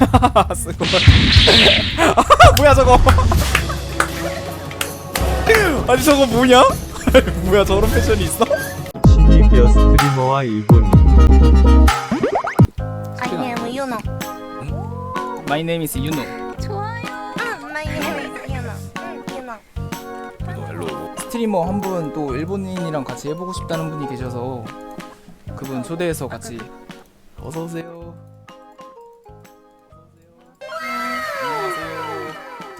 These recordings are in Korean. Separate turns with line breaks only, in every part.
쓰고. 뭐야 저거? 아니 저거 뭐냐? 뭐야 저런 패션이 있어?
신입 여 스트리머와 일본인
유노.
My name is Yuno.
좋아요. 응, my name is. 응,
헬로 스트리머 한 분 또 일본인이랑 같이 해보고 싶다는 분이 계셔서 그분 초대해서 같이 어서 오세요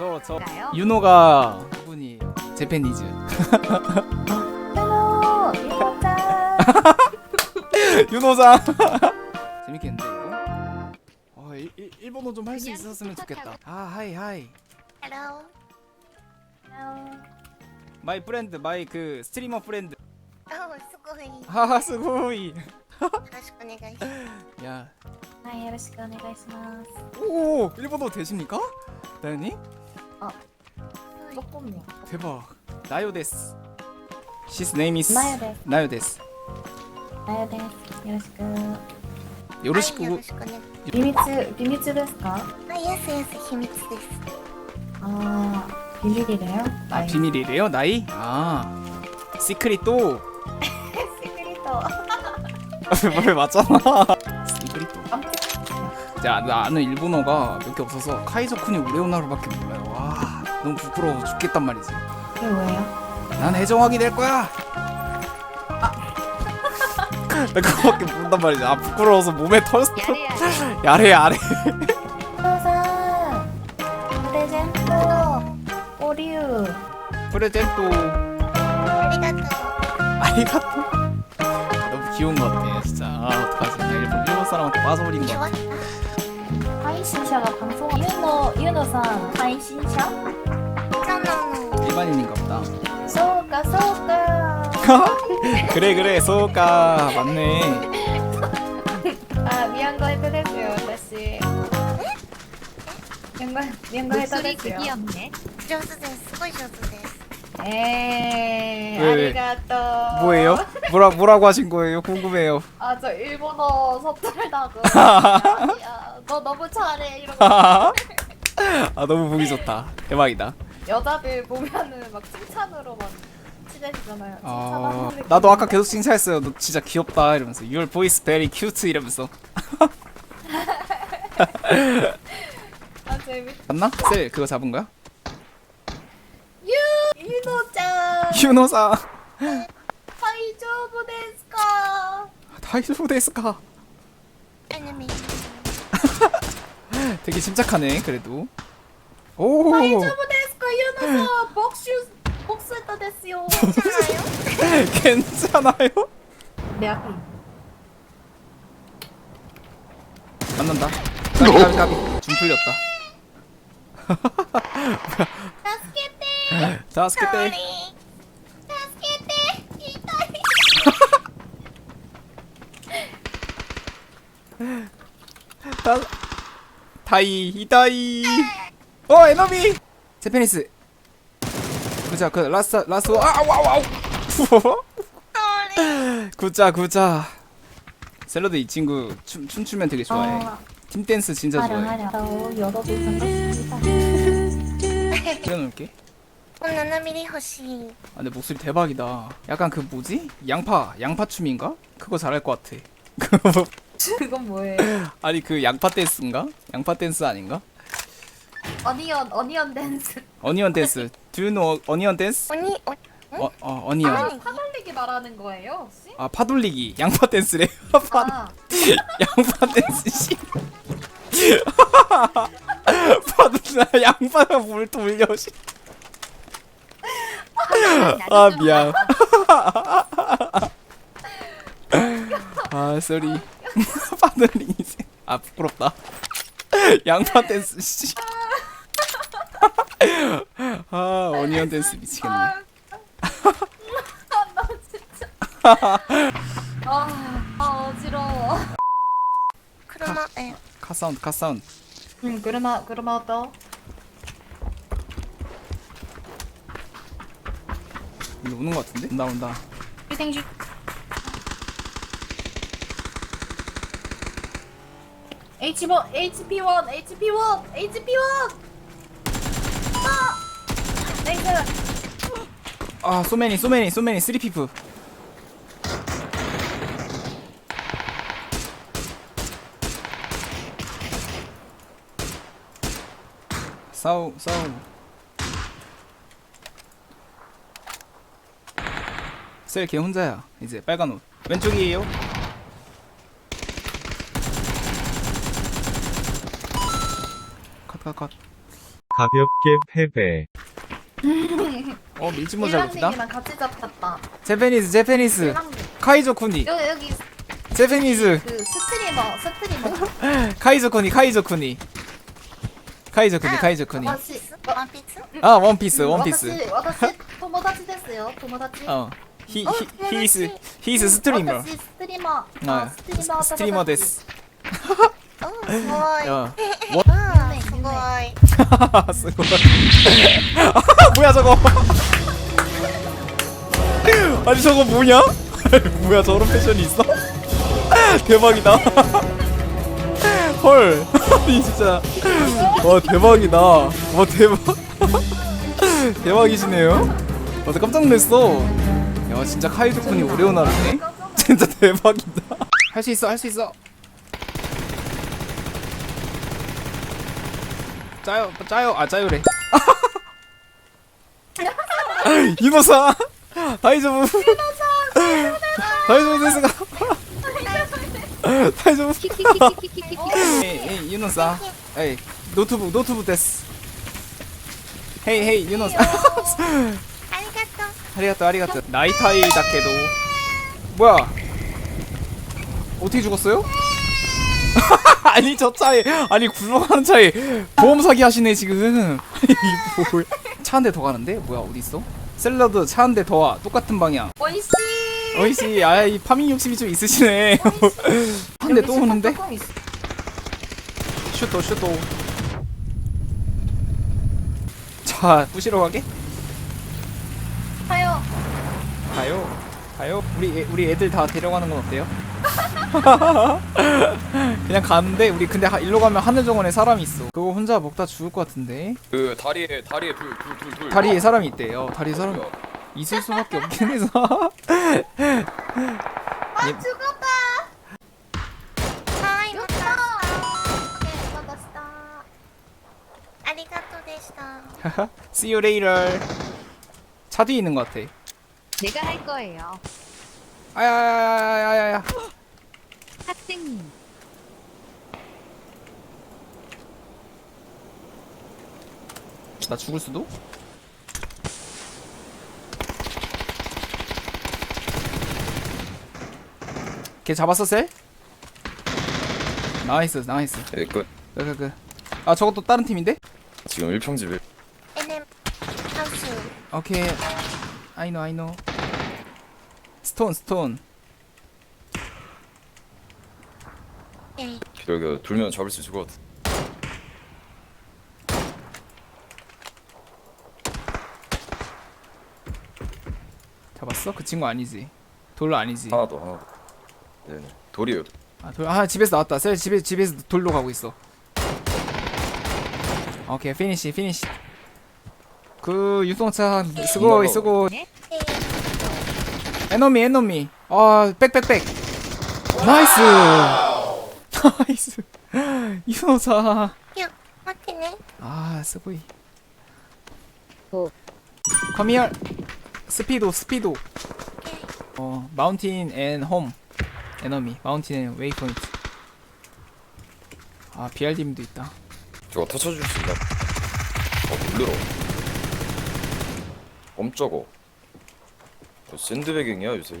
안녕하세요 저저 유노가 그분이 재팬니즈
헬로, 유노짱.
윤호상 재밌겠는데 이거? 어, 일, 일, 일본어 좀 할 수 있었으면 좋겠다 아 하이 하이
헬로. 헬로.
마이 프렌드 마이 그 스트리머 프렌드
あ、すごい。よ
하하 스고이
ろしくお願いします。
야
はい、よろしくお願いします。
오 일본어 되십니까? 나연님?
조금요.
대박 나요 데스 His name is
ナヨです。
나요 데스
ナヨです。よろしく。
요로시쿠
はいよろしくお願い。
秘密秘密ですか
あ、イエスイエス秘密です。
ああビビリだよ
아 비밀이래요 나이? 아 시크릿 또
セクリト
말 맞잖아 시크릿 또 야, 나는 일본어가 몇 개 없어서 카이저쿠니 우레오나루밖에 몰라요. 너무 부끄러워 죽겠단 말이지.
그게 왜요?
난 해정왕이 될 거야. 아. 나 그거밖에 모른단 말이지. 아 부끄러워서 몸에 털 털- 야래 야래.
사사 프레젠토 오류
프레젠토
아리가또
아리가토. 아, 너무 귀여운 것 같아 진짜. 아 어떡하지? 일본 일본 사람한테 빠져버린
것
같아.
이원
配信者が방송ユノユノさん配信者
そうなの。
일반인인가 보다.
そうかそうか
그래 그래 소가 맞네.
あミヤンゴ下手ですよ私ミヤンゴミヤンゴ下手ですよ
上手です。すごい上手です。
えー、
왜
あ
왜
りがとう
뭐예요? 뭐라 뭐라고 하신 거예요? 궁금해요.
아 저 일본어 서툴다고 야, 너 너무 잘해 이러고
아 너무 보기 좋다. 대박이다.
여자들 보면은 막 칭찬으로 막 친해지잖아요.
아,
칭찬하는
나도 아까 계속 칭찬했어요. 너 진짜 귀엽다 이러면서 Your voice very cute 이러면서
아 재밌.
맞나? 셀 그거 잡은 거야?
유 유노짱
유노사
다이조부 데스까?
다이소 데스까? 되게 침착하네 그래도. 오
다이조부 데스까 유노사 복수 복수했다 됐어요.
괜찮아요?
괜찮아요?
내 앞에.
만난다. 까비 까비 까비 줌 풀렸다.
助けて。
자 스케
ソーリー
때
助けて。痛い。
다, 다이 이다이 어 에너미 제페니스 그자 그 라스 라스 아와와우
ソーリー。
굿자 굿자 샐러드 이 친구 춤, 춤추면 되게 좋아해
아,
팀 댄스 진짜
하려
좋아해
하려. 저 여러분 반갑습니다.
그려놓을게
7ミリ欲しい。
아 근데 목소리 대박이다 약간 그 뭐지 양파 양파 춤인가 그거 잘할 것 같아
그건 뭐예요?
아니 그 양파 댄스인가? 양파 댄스 아닌가?
어니언 어니언 댄스.
어니언 댄스. Do you know 어니언 댄스?
언니
어, 어 어니언.
아,
파돌리기 말하는 거예요, 혹시?
아 파돌리기. 양파 댄스래. 파
아,
양파 댄스 씨. 파돌나 양파가 물 돌려 씨. 아 미안. 아 쏘리. 파돌리기 씨. 아 부끄럽다 양파 댄스 씨 아 어니언 댄스 미치겠네
아, 나 진짜. 아, 아 어지러워.
車、え、카 사운드 카 사운드
응, 그러나 그러나 또.
이거 오는 것 같은데? 온다 온다
휴생식. HP1 HP1 HP1 HP1 아! 나이스.
아 소매니 소매니 소매니 쓰리 피프 싸우 싸우 셀 걔 혼자야 이제 빨간 옷. 왼쪽이에요 컷컷컷
가볍게 패배.
어 밀짚모 잘못이다
일랑님이랑 같이 잡혔다.
제페니스 제페니스.
일랑님
카이조 쿠니.
여기 여기.
제페니스.
그 스트리머 스트리머.
카이조 쿠니 카이조 쿠니. 카이조 쿠니 카이조 쿠니.
와다시
원피스?
아 원피스 원피스.
와다시 토모다치 됐어요 토모다치.
어 히,
어,
히,
토모다치.
히스 히스 스트리머.
와다시 스트리머.
아,
아 스트리머
스- 스트리머 데스
어, 스고이.
야
아,
네,
스고이.
쓰고 뭐야 저거? 아니 저거 뭐냐? 뭐야 저런 패션이 있어? 대박이다. 헐. 아니 진짜. 와 대박이다. 와 대박. 대박이시네요. 와나 깜짝 놀랐어. 야 진짜 카이조쿤이 오레오나르네? 진짜 대박이다. 할 수 있어 할 수 있어 짜요 짜요 아 짜요래. 이노사! 다이저브 다이저브 데스가! 다이저브 에이 에이 유노사. 에이 노트북 노트북 데스 헤이 헤이 유노사.
아리가또.
아리가또 아리가또. 나이타이 다케도. 뭐야? 어떻게 죽었어요? 아니 저 차에 아니 굴러가는 차에 보험 사기 하시네 지금. 아니 뭐야 차 한 대 더 가는데? 뭐야 어디 있어? 샐러드 차 한 대 더 와. 똑같은 방향.
오이씨
어이씨 아이 파밍 욕심이 좀 있으시네. 한 대 또 오는데? 슈터 슈터 자 부시러 가게?
하요.
가요. 가요. 우리 애, 우리 애들 다 데려가는 건 어때요? 그냥 가는데 우리 근데 하, 일로 가면 하늘 정원에 사람이 있어 그거 혼자 먹다 죽을 것 같은데
그 다리에 다리에 둘 둘 둘 둘.
다리에 사람이 있대요 다리에 사람이 있을 수밖에 없긴 해서
아
예.
죽었다
고맙다.
네 받았다
아리가또 데시다.
See you later 차 뒤에 있는 것 같아
내가 할 거예요.
아야야야야야야
학생님.
나 죽을 수도? 걔 잡았어 셀? 나이스 나이스
예, 끝.
그그그 아 저것도 다른 팀인데?
지금 일평집에
NM 하우스.
오케이 I know 스톤 스톤
예.
여기 돌면 잡을 수 있을 것 같아.
잡았어? 그 친구 아니지 돌로 아니지
하나 더 하나 더. 네네. 돌이에요.
아, 돌, 아 집에서 나왔다 셀 집에 집에서 돌로 가고 있어 오케이 피니시 피니시 그 유성차 쓰고 쓰고
네?
에너미 에너미 아 백백백 나이스 나이스. 아 스고이
오.
커미얼 스피도 스피도 어 마운틴 앤홈 에너미 마운틴 앤 웨이포인트 아 BRD님도 있다
저거 터쳐줄 수 있나? 어 물들어. 깜짝어. 저 샌드베깅이야 요새.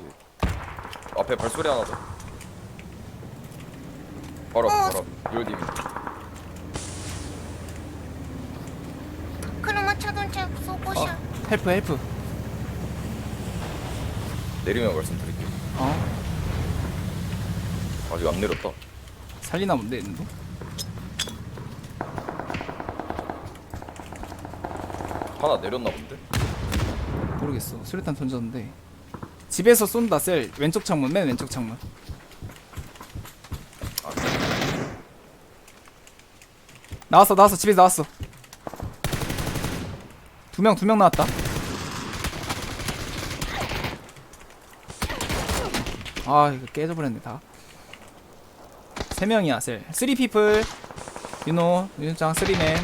앞에 발소리 하나 더. 바로 앞, 바로 앞. 열디미.
크로마 자동차 소고샤.
헬프 헬프
내리면 말씀드릴게요.
어
아직 안 내렸다.
살리나 본데 얘도
하나 내렸나 본데?
모르겠어 수류탄 던졌는데 집에서 쏜다 셀 왼쪽 창문 맨 왼쪽 창문 나왔어 나왔어. 집에서 나왔어. 두 명 두 명 나왔다. 아 이거 깨져버렸네 다 세 명이야 셀. 쓰리 피플. 유노 윤장 쓰리맨.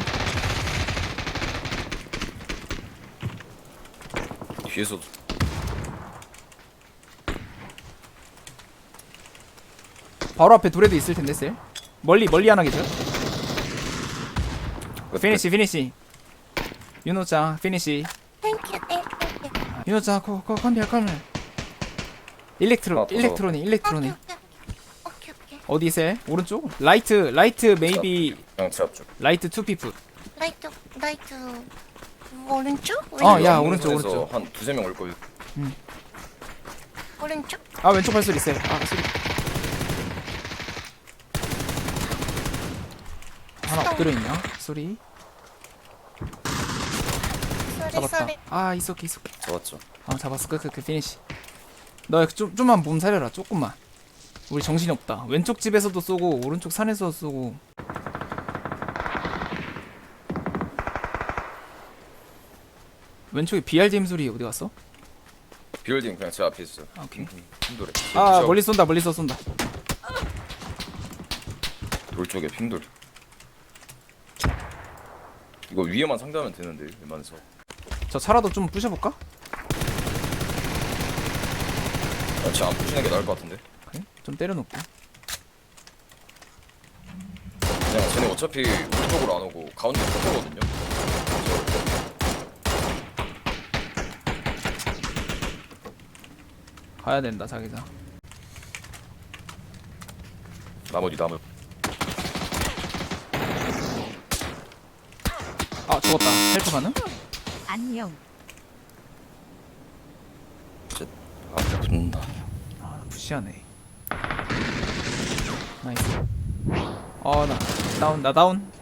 뒤에서도.
바로 앞에 둘에도 있을 텐데 셀. 멀리 멀리 하나 계죠 피니시 피니시. 윤호짱 피니시.
땡큐 땡큐 땡큐
윤호짱 코코 컴비야 컴비 일렉트로
아, 또.
일렉트로닉 일렉트로닉
오케이 오케이
어디 셀 오른쪽? 라이트 라이트 메이비
제 앞쪽.
라이트 투 피프
라이트 라이트 오른쪽?
어? 야, 오른쪽, 오른쪽.
한 두세 명 올 거예요.
오른쪽?
아 왼쪽 발소리 셀 아, 소리 하나 엎드려 있냐? 소리. 잡았다.
소리.
아 이속해 이속해
잡았죠.
아 잡았어. 끄끄끄 피니시 너 좀, 좀만 몸 살려라 조금만. 우리 정신이 없다. 왼쪽 집에서도 쏘고 오른쪽 산에서도 쏘고. 왼쪽에 BRDM 소리 어디 갔어?
빌딩 그냥 제 앞에 있어요.
아, 오케이.
핑돌에.
아 멀리 쏜다 멀리서 쏜다.
돌 쪽에 핑돌 이거 위에만 상대하면 되는데 웬만해서.
저 차라도 좀 부셔볼까?
아, 쟤안 부시는 게 나을 것 같은데?
그래? 좀 때려놓고.
그냥 쟤네 어차피 우리 쪽으로 안 오고 가운데 터거든요?
가야 된다 자기장
나머지
아 죽었다 헬프 가능?
안녕.
앞에 붙는다
아 푸시하네 나이스 어 나 다운 나 다운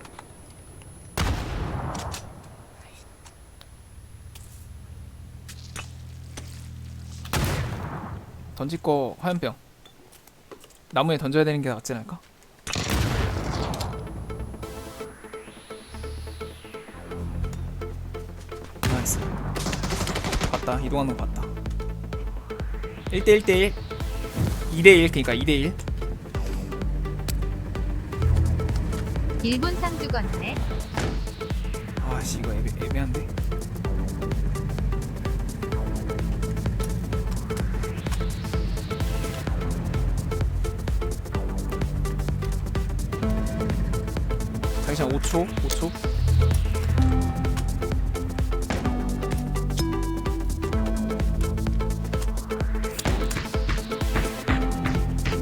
던질 거 화염병 나무에 던져야 되는 게 낫지 않을까? 봤다. 이동하는 거 봤다. 1대 1대 1 2대 1 그니까 2대 1
일본 상 죽었네.
아씨 이거 애매, 애매한데? 당신 5초 5초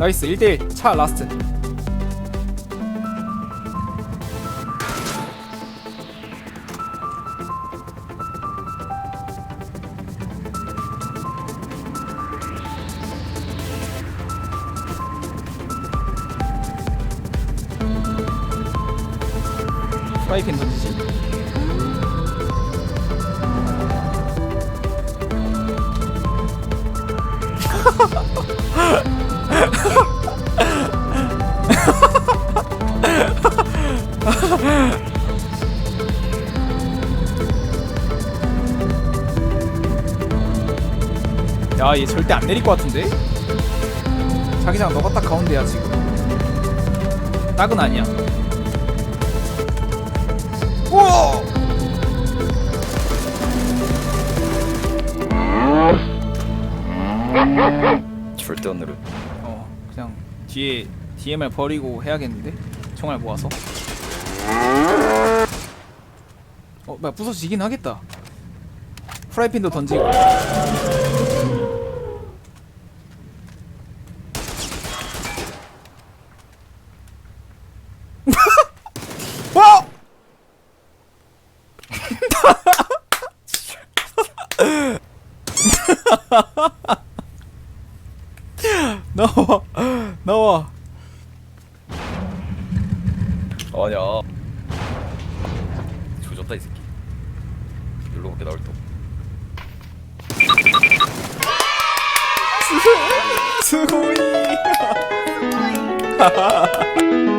나이스 1대1 차 라스트. 프라이팬 던지 야, 얘 절대 안 내릴 것 같은데? 자기장 너가 딱 가운데야 지금. 딱은 아니야. 우와!
절대 안 내려
어, 그냥 뒤에 DMR 버리고 해야겠는데? 총알 모아서. 어, 나 부서지긴 하겠다. 프라이팬도 던지고. 와! 나와 나와
아니야 조졌다 이 새끼 놀러 밖에 나올 때
스고이
오이